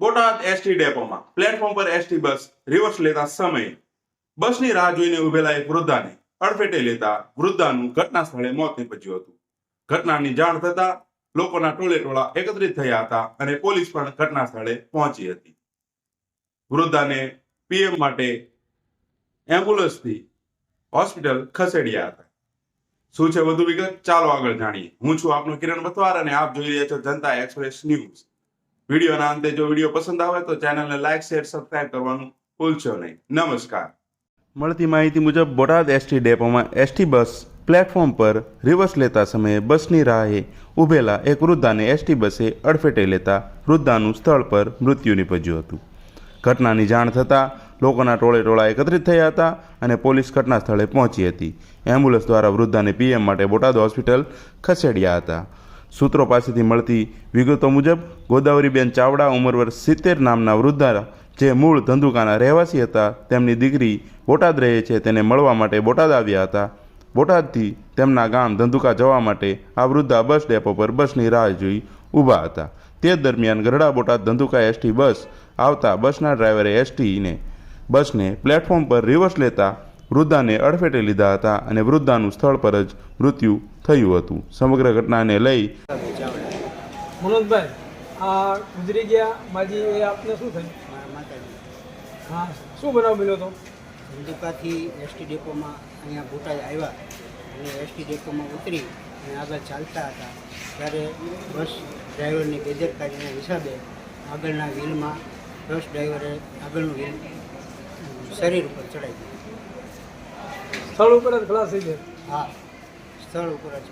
Botad ST ડેપોમાં. Platform પર ST bus reverse લેતા સમયે બસની રાહ જોઈને ઉભેલા એક વૃદ્ધાને અડફેટે લેતા વૃદ્ધાનું ઘટના સ્થળે મોત નીપજ્યું હતું. ઘટનાની જાણ થતા લોકોના ટોળે ટોળા એકત્રિત થયા હતા અને પોલીસ પણ ઘટના સ્થળે પહોંચી હતી. વૃદ્ધાને પીએમ માટે એમ્બ્યુલન્સથી હોસ્પિટલ ખસેડ્યા હતા. શું છે વધુ વિગત? ચાલો આગળ જાણીએ. હું છું આપનો કિરણ બથવાર અને આપ જોઈ રહ્યા છો જનતા એક્સપ્રેસ ન્યૂઝ. વિડીયોના અંતે જો વીડિયો પસંદ આવે તો ચેનલને લાઇક શેર, સબસ્ક્રાઇબ કરવાનું ભૂલશો નહીં. નમસ્કાર. મળતી માહિતી મુજબ બોટાદ એસટી ડેપોમાં એસટી બસ પ્લેટફોર્મ પર રિવર્સ લેતા સમયે બસની રાહે ઊભેલા એક વૃદ્ધાને એસટી બસે અડફેટે લેતા વૃદ્ધાનું સ્થળ પર મૃત્યુ નીપજ્યું હતું. ઘટનાની જાણ થતાં લોકોના ટોળે ટોળા એકત્રિત થયા હતા અને પોલીસ ઘટના સ્થળે પહોંચી હતી. એમ્બ્યુલન્સ દ્વારા વૃદ્ધાને પીએમ માટે બોટાદ હોસ્પિટલ ખસેડ્યા હતા. સૂત્રો પાસેથી મળતી વિગતો મુજબ, ગોદાવરીબેન ચાવડા ઉંમર વર્ષ સિત્તેર નામના વૃદ્ધા જે મૂળ ધંધુકાના રહેવાસી હતા, તેમની દીકરી બોટાદ રહે છે, તેને મળવા માટે બોટાદ આવ્યા હતા. બોટાદથી તેમના ગામ ધંધુકા જવા માટે આ વૃદ્ધા બસ ડેપો પર બસની રાહ જોઈ ઊભા હતા. તે દરમિયાન ગરડા બોટાદ ધંધુકા એસટી બસ આવતા બસના ડ્રાઈવરે એસટીને, બસને પ્લેટફોર્મ પર રિવર્સ લેતા વૃદ્ધાને અડફેટે લીધા હતા અને વૃદ્ધાનું સ્થળ પર જ મૃત્યુ થયું હતું. સમગ્ર ઘટનાને લઈ મનોજભાઈ આ ગુજરી ગયા માજી એ આપને શું થયું? હા શું બનાવ મળ્યો હતો? હિન્દુકાથી એસટી ડેપોમાં અહીંયા બોટાદ આવ્યા અને એસટી ડેપોમાં ઉતરી અને આગળ ચાલતા હતા. ત્યારે બસ ડ્રાઈવરની બેદરકારીના હિસાબે આગળના વ્હીલમાં બસ ડ્રાઈવરે આગળનું વ્હીલ શરીર ઉપર ચડાવી દીધું. સ્થળ ઉપર જ ખલાસ થઈ જાય હા સ્થળ ઉપર જ